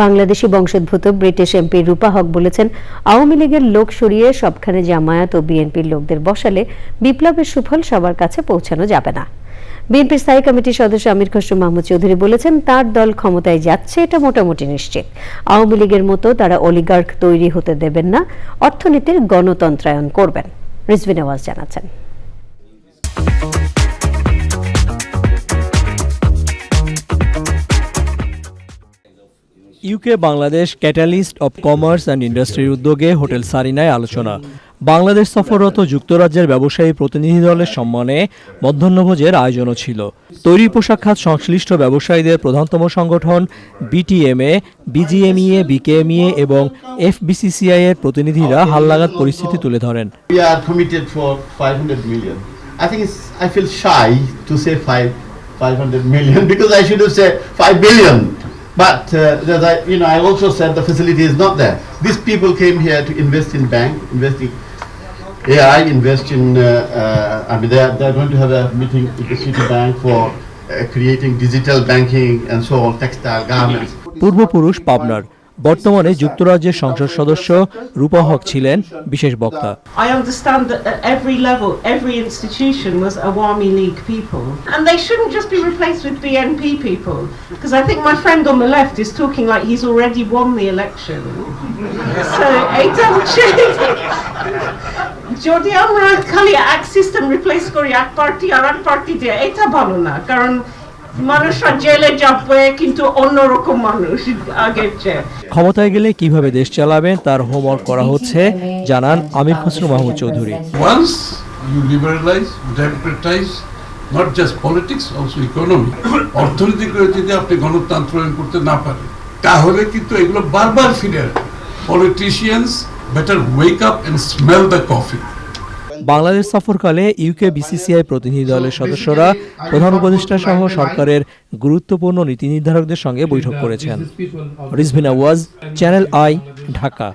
বাংলাদেশি বংশোদ্ভূত British MP রূপা হক বলেছেন, আওয়ামী লীগের লোক সরিয়ে সবখানে জামায়াত ও বিএনপির লোকদের বসালে বিপ্লবের সুফল সবার কাছে পৌঁছানো যাবে না। বিএনপির স্থায়ী কমিটির সদস্য আমির খসরু মাহমুদ চৌধুরী বলেছেন, তার দল ক্ষমতায় যাচ্ছে এটা মোটামুটি নিশ্চিত। আওয়ামী লীগের মতো তারা অলিগার্ক তৈরি হতে দেবেন না, অর্থনীতির গণতন্ত্রায়ন করবেন। রিজভি জানাচ্ছেন। UK Bangladesh catalyst of commerce and ইন্ডাস্ট্রির উদ্যোগে হোটেল সারিনায় আলোচনা বাংলাদেশ সফররত যুক্তরাজ্যের ব্যবসায়ী প্রতিনিধি দলের সম্মানে মধ্যাহ্নভোজের আয়োজনও ছিল তৈরি পোশাক খাত সংশ্লিষ্ট ব্যবসায়ীদের প্রধানতম সংগঠন বিটিএমএ বিজিএমইএ বিকেএমইএ এবং এফবিসিসিআই এর প্রতিনিধিরা হালনাগাদ পরিস্থিতি তুলে ধরেন We are committed for 500. I think it's, I feel shy to say five, 500 million because I should have said 5 billion. But uh, as I, you know, I also said the facility is not there. These people came here to invest in bank, investing AI, invest in. Uh, uh, I mean, they are, they are going to have a meeting with the Citibank for uh, creating digital banking and so on, textile garments. পূর্বপুরুষ পাবনার বর্তমানে যুক্তরাজ্যের সংসদ সদস্য রূপা হক ছিলেন বিশেষ বক্তা I understand that at every level, every institution was Awami League people. And they shouldn't just be replaced with BNP people. Because I think my friend on the left is talking like he's already won the election. so, এটা হচ্ছে যদি আমরা খালি এক system replace করি এক party আর এক party দিয়ে এটা ভালো না কারণ মানুষরা জেলে যাবে কিন্তু অন্যরকম মানুষ আগের চেয়ে। ক্ষমতায় গেলে কীভাবে দেশ চালাবেন তার হোমওয়ার্ক করা হচ্ছে জানান Amir Khasru Mahmud Chowdhury. Once you liberalize, democratize, not just politics, also economy, অর্থনীতি করে যদি আপনি গণতন্ত্রায়ন করতে না পারেন তাহলে কিন্তু এগুলো বারবার ফিরে আসবে। Politicians better wake up and smell the coffee Bangladesh সফরকালে UK BCCI প্রতিনিধি দলের সদস্যরা প্রধান উপদেষ্টা সহ সরকারের গুরুত্বপূর্ণ নীতি নির্ধারকদের সঙ্গে বৈঠক করেছেন। রিজভিনা ওয়াজ চ্যানেল আই ঢাকা